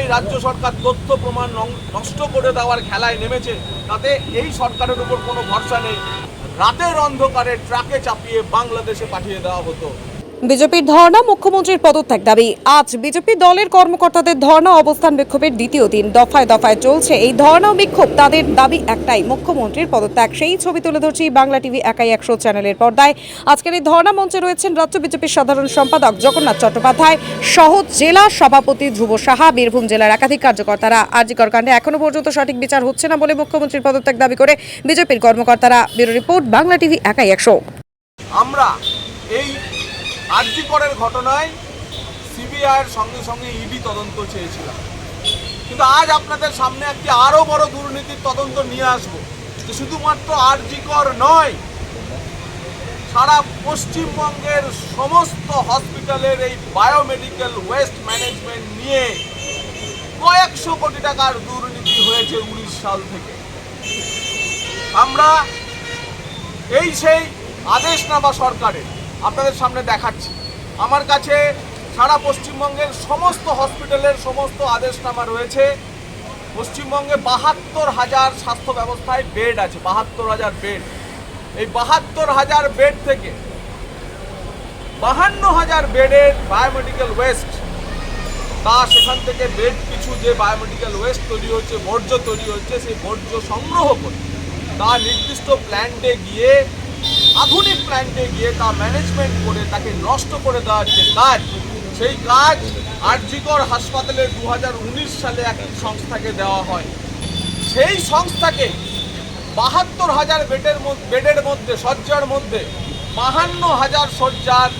এই রাজ্য সরকার তথ্য প্রমাণ নষ্ট করে দেওয়ার খেলায় নেমেছে, তাতে এই সরকারের উপর কোনো ভরসা নেই। রাতের অন্ধকারে ট্রাকে চাপিয়ে বাংলাদেশে পাঠিয়ে দেওয়া হতো। বিজেপির ধর্ণা, মুখ্যমন্ত্রীর পদত্যাগ দাবি। আজ বিজেপি দলের কর্মকর্তাদের ধর্ণা অবস্থান বিক্ষোভের দ্বিতীয় দিন। দফায় দফায় চলছে এই ধর্ণা বিক্ষোভ। তাদের দাবি একটাই, মুখ্যমন্ত্রীর পদত্যাগ। সেই ছবি তুলে ধরছি বাংলা টিভি একাই একশো চ্যানেলের পর্দায়। আজকের এই ধর্ণা মঞ্চে রয়েছেন রাজ্য বিজেপির সাধারণ সম্পাদক জগন্নাথ চট্টোপাধ্যায় সহ জেলা সভাপতি ধ্রুব সাহা, বীরভূম জেলার একাধিক কার্যকর্তারা। আরজিকর কাণ্ডে এখনও পর্যন্ত সঠিক বিচার হচ্ছে না বলে মুখ্যমন্ত্রীর পদত্যাগ দাবি করে বিজেপির কর্মকর্তারা। ব্যুরো রিপোর্ট বাংলা টিভি একাই একশো। আমরা এই আর্যিকরের ঘটনায় সিবিআইয়ের সঙ্গে সঙ্গে ইডি তদন্ত চেয়েছিলাম। কিন্তু আজ আপনাদের সামনে একটি আরও বড় দুর্নীতির তদন্ত নিয়ে আসব। যে শুধুমাত্র আর্যিকর নয়, সারা পশ্চিমবঙ্গের সমস্ত হসপিটালের এই বায়োমেডিক্যাল ওয়েস্ট ম্যানেজমেন্ট নিয়ে কয়েকশো কোটি টাকার দুর্নীতি হয়েছে উনিশ সাল থেকে। আমরা এই সেই আদেশনামা সরকারের আপনাদের সামনে দেখাচ্ছি। আমার কাছে সারা পশ্চিমবঙ্গের সমস্ত হসপিটালের সমস্ত আদেশনামা রয়েছে। পশ্চিমবঙ্গে বাহাত্তর হাজার স্বাস্থ্য ব্যবস্থায় বেড আছে, বাহাত্তর হাজার বেড। এই বাহাত্তর হাজার বেড থেকে বাহান্ন হাজার বেডের বায়োমেডিক্যাল ওয়েস্ট, তা সেখান থেকে বেড পিছু যে বায়োমেডিক্যাল ওয়েস্ট তৈরি হচ্ছে, বর্জ্য তৈরি হচ্ছে, সেই বর্জ্য সংগ্রহ করে তা নির্দিষ্ট প্ল্যান্টে গিয়ে আধুনিক প্ল্যান্টে গিয়ে তা ম্যানেজমেন্ট করে তাকে নষ্ট করে দেওয়ার যে কাজ, সেই কাজ আরজিকর হাসপাতালে দু হাজার উনিশ সালে একটি সংস্থাকে দেওয়া হয়। সেই সংস্থাকে বাহাত্তর হাজার বেডের মধ্যে বেডের মধ্যে, শয্যার মধ্যে বাহান্ন হাজার শয্যার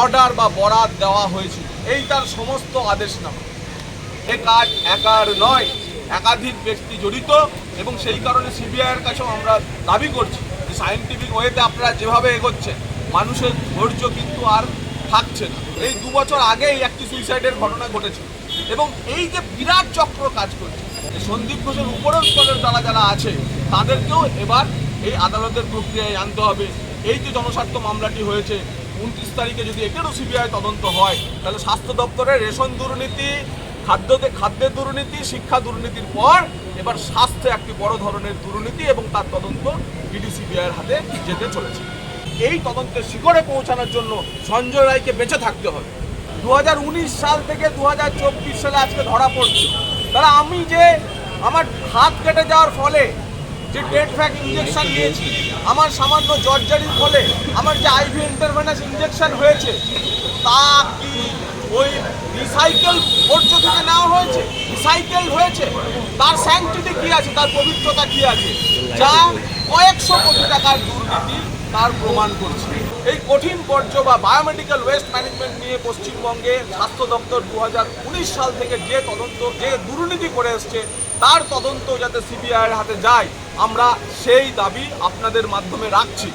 অর্ডার বা বরাদ দেওয়া হয়েছিল। এই তার সমস্ত আদেশ আদেশনামা এ কাজ একার নয়, একাধিক ব্যক্তি জড়িত এবং সেই কারণে সিবিআইয়ের কাছেও আমরা দাবি করছি। সায়েন্টিফিক ওয়েতে আপনারা যেভাবে এগোচ্ছেন, মানুষের ধৈর্য কিন্তু আর থাকছে না। এই দু বছর আগেই একটি সুইসাইডের ঘটনা ঘটেছে এবং এই যে বিরাট চক্র কাজ করছে সন্দীপ ঘোষের উপরের স্তরের যারা যারা আছে, তাদেরকেও এবার এই আদালতের প্রক্রিয়ায় আনতে হবে। এই যে জনস্বার্থ মামলাটি হয়েছে, উনত্রিশ তারিখে যদি এটারও সিবিআই তদন্ত হয়, তাহলে স্বাস্থ্য দপ্তরের রেশন দুর্নীতি, খাদ্যতে, খাদ্যের দুর্নীতি, শিক্ষা দুর্নীতির পর এবার স্বাস্থ্যে একটি বড় ধরনের দুর্নীতি এবং তার তদন্ত ইডি সিবিআইয়ের হাতে যেতে চলেছে। এই তদন্তের শিখরে পৌঁছানোর জন্য সঞ্জয় রায়কে বেঁচে থাকতে হবে। দু হাজার উনিশ সাল থেকে দু সালে আজকে ধরা পড়ছে। তাহলে আমি যে আমার হাত কেটে যাওয়ার ফলে যে ডেট ফ্যাক ইঞ্জেকশন নিয়েছি, আমার সামান্য জর্জারির ফলে আমার যে আইভি ইন্টারভেনাস ইঞ্জেকশন হয়েছে, তা কি রিসাইকেল বর্জ্য থেকে নেওয়া হয়েছে রিসাইকেল হয়েছে। তার স্যাংটিটি কী আছে? তার পবিত্রতা কি আছে? যা কয়েকশো কোটি টাকার দুর্নীতি তার প্রমাণ করছে। এই কঠিন বর্জ্য বা বায়োমেডিক্যাল ওয়েস্ট ম্যানেজমেন্ট নিয়ে পশ্চিমবঙ্গে স্বাস্থ্য দপ্তর দু হাজার উনিশ সাল থেকে যে তদন্ত, যে দুর্নীতি করে এসছে, তার তদন্ত যাতে সিবিআইয়ের হাতে যায়, আমরা সেই দাবি আপনাদের মাধ্যমে রাখছি।